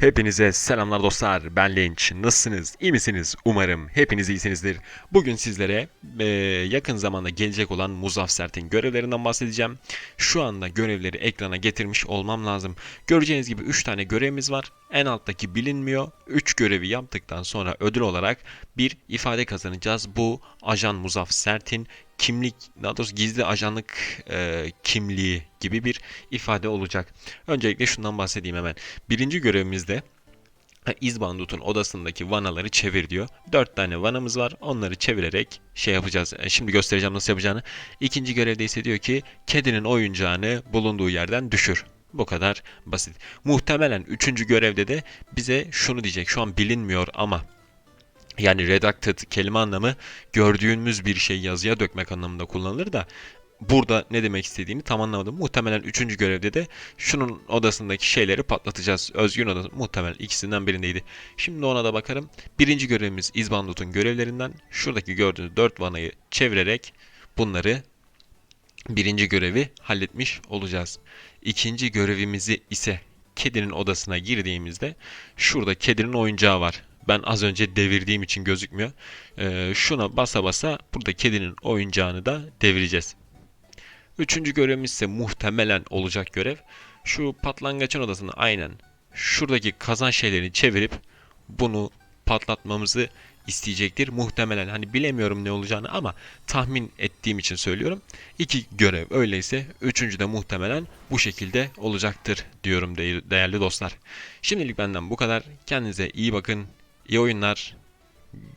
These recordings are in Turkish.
Hepinize selamlar dostlar. Ben Linç. Nasılsınız? İyi misiniz? Umarım hepiniz iyisinizdir. Bugün sizlere e, yakın zamanda gelecek olan Muzaf Sert'in görevlerinden bahsedeceğim. Şu anda görevleri ekrana getirmiş olmam lazım. Göreceğiniz gibi 3 tane görevimiz var. En alttaki bilinmiyor. 3 görevi yaptıktan sonra ödül olarak bir ifade kazanacağız. Bu Ajan Muzaf Sert'in kimlik, daha doğrusu gizli ajanlık e, kimliği gibi bir ifade olacak. Öncelikle şundan bahsedeyim hemen. Birinci görevimizde İzbandut'un odasındaki vanaları çevir diyor. Dört tane vanamız var. Onları çevirerek şey yapacağız. E, Şimdi göstereceğim nasıl yapacağını. İkinci görevde ise diyor ki kedinin oyuncağını bulunduğu yerden düşür. Bu kadar basit. Muhtemelen üçüncü görevde de bize şunu diyecek. Şu an bilinmiyor ama yani redacted kelime anlamı gördüğümüz bir şey yazıya dökmek anlamında kullanılır da burada ne demek istediğini tam anlamadım. Muhtemelen üçüncü görevde de şunun odasındaki şeyleri patlatacağız. Özgün odası muhtemelen ikisinden birindeydi. Şimdi ona da bakarım. Birinci görevimiz İzbandut'un görevlerinden. Şuradaki gördüğünüz dört vanayı çevirerek bunları birinci görevi halletmiş olacağız. İkinci görevimizi ise kedinin odasına girdiğimizde şurada kedinin oyuncağı var. Ben az önce devirdiğim için gözükmüyor. Ee, şuna basa basa burada kedinin oyuncağını da devireceğiz. Üçüncü görevimiz ise muhtemelen olacak görev. Şu patlangaçın odasını aynen şuradaki kazan şeylerini çevirip bunu patlatmamızı isteyecektir. Muhtemelen hani bilemiyorum ne olacağını ama tahmin ettiğim için söylüyorum. İki görev öyleyse üçüncü de muhtemelen bu şekilde olacaktır diyorum değer- değerli dostlar. Şimdilik benden bu kadar. Kendinize iyi bakın. İyi oyunlar.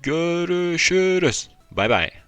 Görüşürüz. Bay bay.